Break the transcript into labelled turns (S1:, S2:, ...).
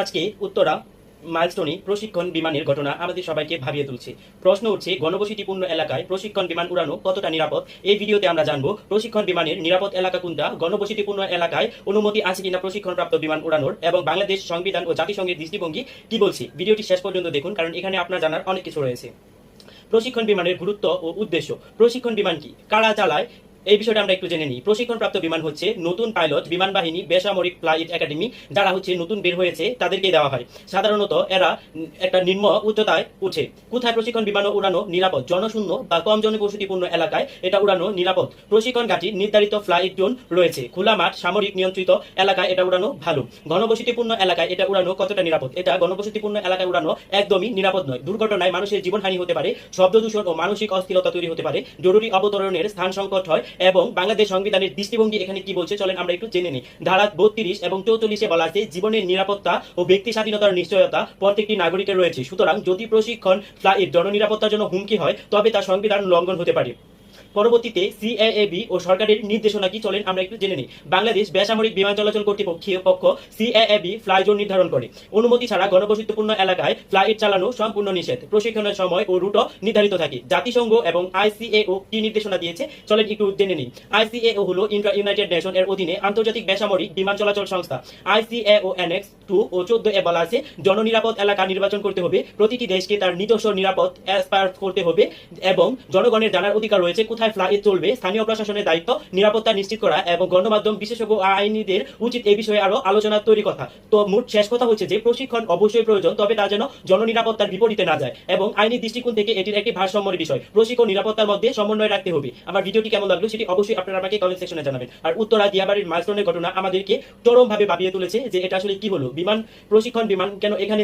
S1: আজকে উত্তরা মাইলস্টোনে প্রশিক্ষণ বিমানের ঘটনা আমাদের সবাইকে ভাবিয়ে তুলছে। প্রশ্ন উঠছে ঘনবসতিপূর্ণ এলাকায় প্রশিক্ষণ বিমান উড়ানো কতটা নিরাপদ? এই ভিডিওতে আমরা জানব, প্রশিক্ষণ বিমানের নিরাপদ এলাকা কোনটা ঘনবসতিপূর্ণ এলাকায় অনুমতি আছে কিনা প্রশিক্ষণপ্রাপ্ত বিমান উড়ানোর, এবং বাংলাদেশ সংবিধান ও জাতিসংঘের দৃষ্টিভঙ্গি কি বলছে? ভিডিওটি শেষ পর্যন্ত দেখুন, কারণ এখানে আপনার জানার অনেক কিছু রয়েছে। প্রশিক্ষণ বিমানের গুরুত্ব ও উদ্দেশ্য। প্রশিক্ষণ বিমান কি? কারা চালায়? এই বিষয়টা আমরা একটু জেনে নিই। প্রশিক্ষণপ্রাপ্ত বিমান হচ্ছে নতুন পাইলট বিমান বাহিনী বেসামরিক ফ্লাইট একাডেমি, যারা হচ্ছে নতুন বের হয়েছে, তাদেরকে দেওয়া হয়। সাধারণত এরা একটা নিম্ন উচ্চতায় উঠে। কোথায় প্রশিক্ষণ বিমান উড়ানো নিরাপদ? জনশূন্য বা কম জনবসতিপূর্ণ এলাকায় এটা উড়ানো নিরাপদ। প্রশিক্ষণ ঘাঁটির নির্ধারিত ফ্লাইট জোন রয়েছে। খোলা মাঠ, সামরিক নিয়ন্ত্রিত এলাকায় এটা উড়ানো ভালো। ঘনবসতিপূর্ণ এলাকায় এটা উড়ানো কতটা নিরাপদ? এটা ঘনবসতিপূর্ণ এলাকায় উড়ানো একদমই নিরাপদ নয়। দুর্ঘটনায় মানুষের জীবনহানি হতে পারে শব্দ দূষণ ও মানসিক অস্থিরতা তৈরি হতে পারে, জরুরি অবতরণের স্থান সংকট হয় এবং বাংলাদেশ সংবিধানের দৃষ্টিভঙ্গি এখানে কি বলছে, চলেন আমরা একটু জেনে নিই। ধারা বত্রিশ এবং চৌচল্লিশে বলা আছে, জীবনের নিরাপত্তা ও ব্যক্তি স্বাধীনতার নিশ্চয়তা প্রত্যেকটি নাগরিকের রয়েছে। সুতরাং যদি প্রশিক্ষণ জননিরাপত্তার জন্য হুমকি হয়, তবে তা সংবিধান লঙ্ঘন হতে পারে। পরবর্তীতে সিএএবি ও সরকারের নির্দেশনা কি চলেন আমরা একটু জেনে নিই। বাংলাদেশ বেসামরিক বিমান চলাচল কর্তৃপক্ষীয় পক্ষ সিএএবি ফ্লাই জোন নির্ধারণ করে। অনুমতি ছাড়া গণবসতিপূর্ণ এলাকায় ফ্লাইট চালানো সম্পূর্ণ নিষেধ। প্রশিক্ষণের সময় ও রুটও নির্ধারিত থাকে। জাতিসংঘ এবং আইসিএও কি নির্দেশনা দিয়েছে চলেন একটু জেনে নিই। আইসিএও হলো ইন্ট্রা ইউনাইটেড নেশন এর অধীনে আন্তর্জাতিক বেসামরিক বিমান চলাচল সংস্থা। আইসিএও এনএক্স টু ও চোদ্দ এ বলা আছে, জননিরাপদ এলাকা নির্বাচন করতে হবে। প্রতিটি দেশকে তার নিজস্ব নিরাপদ অ্যাসপায়ার করতে হবে এবং জনগণের জানার অধিকার রয়েছে। কোথায় ফ্লাইট চলবে, স্থানীয় প্রশাসনের দায়িত্ব নিরাপত্তা নিশ্চিত করা এবং গণমাধ্যম, বিশেষজ্ঞ আইনিদের উচিত এই বিষয়ে আরও আলোচনা তৈরি কথা। তো মোট শেষ কথা হচ্ছে যে, প্রশিক্ষণ অবশ্যই প্রয়োজন, তবে তা যেন জননিরাপত্তার বিপরীতে না যায় এবং আইনি দৃষ্টিকোণ থেকে এটির একটি ভারসাম্যের বিষয়। প্রশিক্ষণ নিরাপত্তার মধ্যে সমন্বয় রাখতে হবে। আমার ভিডিওটি কেমন লাগল সেটি অবশ্যই আপনারা আমাকে কমেন্ট সেকশনে জানাবেন। আর উত্তরা দিয়াবাড়ির মাইলস্টোনের ঘটনা আমাদেরকে চরমভাবে ভাবিয়ে তুলেছে যে, এটা আসলে কি হলো? বিমান, প্রশিক্ষণ বিমান কেন এখানে